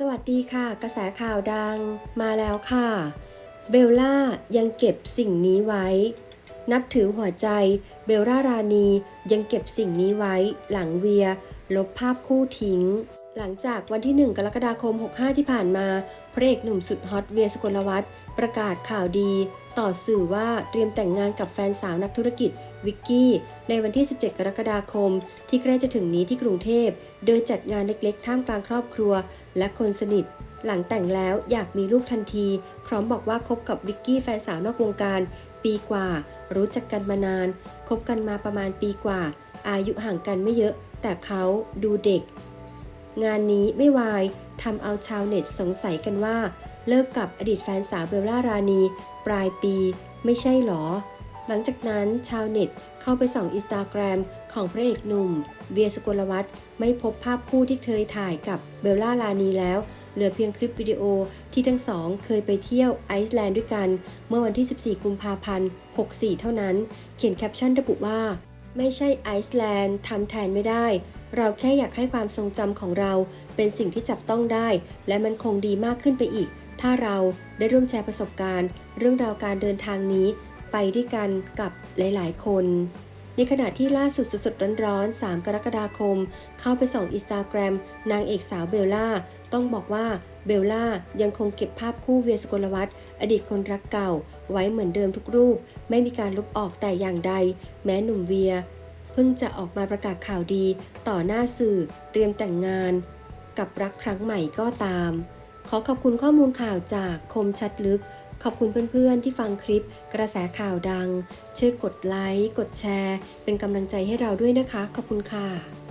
สวัสดีค่ะ กระแสข่าวดังมาแล้วค่ะ เบลล่ายังเก็บสิ่งนี้ไว้ นับถือหัวใจเบลล่ารานียังเก็บสิ่งนี้ไว้ หลังเวีย ลบภาพคู่ทิ้ง หลังจากวันที่ 1 กรกฎาคม 65 ที่ผ่านมาพระเอกหนุ่มสุดฮอตเวียสกลวัฒน์ประกาศข่าวดี ต่อสื่อว่าเตรียมแต่งงานกับแฟนสาวนักธุรกิจ วิกกี้ ในวันที่ 17 กรกฎาคม ที่ใกล้จะถึงนี้ที่กรุงเทพ โดยจัดงานเล็กๆ ท่ามกลางครอบครัว และคนสนิท หลังแต่งแล้วอยากมีลูกทันที พร้อมบอกว่าคบกับวิกกี้แฟนสาวนอกวงการ ปีกว่า รู้จักกันมานานคบกันมาประมาณปีกว่า อายุห่างกันไม่เยอะ แต่เขาดูเด็ก งานนี้ไม่วายทำเอาชาวเน็ตสงสัยกันว่า เลิกกับอดีตแฟนสาวเบลล่ารานีปลายปี ไม่ใช่หรอ หลังจากนั้นชาวเน็ตเข้าไปส่องอินสตาแกรมของพระเอกหนุ่ม เวียสกลวัฒน์ไม่พบภาพคู่ที่เคยถ่ายกับเบลล่ารานีแล้วเหลือเพียงคลิปวิดีโอที่ทั้งสองเคยไปเที่ยวไอซ์แลนด์ด้วยกัน เมื่อวันที่ 14 กุมภาพันธ์ 64 เท่านั้น เขียนแคปชั่นระบุว่า ไม่ใช่ไอซ์แลนด์ทำแทนไม่ได้ เราแค่อยากให้ความทรงจำของเราเป็นสิ่งที่จับต้องได้ และมันคงดีมากขึ้นไปอีก ถ้าเราได้ร่วมแชร์ประสบการณ์ เรื่องราวการเดินทางนี้ ไปด้วยกันกับหลาย ๆ คนในขณะที่ล่าสุดสดๆร้อนๆ 3 กรกฎาคม เข้าไปส่องอินสตาแกรมนางเอกสาวเบลล่า ต้องบอกว่าเบลล่ายังคงเก็บภาพคู่เวียสกลวัฒน์อดีตคนรักเก่า ไว้เหมือนเดิมทุกรูป ไม่มีการลบออกแต่อย่างใด แม้หนุ่มเวีย เพิ่งจะออกมาประกาศข่าวดีต่อหน้าสื่อเตรียมแต่งงาน กับรักครั้งใหม่ก็ตาม ขอขอบคุณข้อมูลข่าวจากคมชัดลึก ขอบคุณเพื่อนๆที่ฟังคลิปกระแสข่าวดัง ช่วยกดไลค์ กดแชร์ เป็นกำลังใจให้เราด้วยนะคะ ขอบคุณค่ะ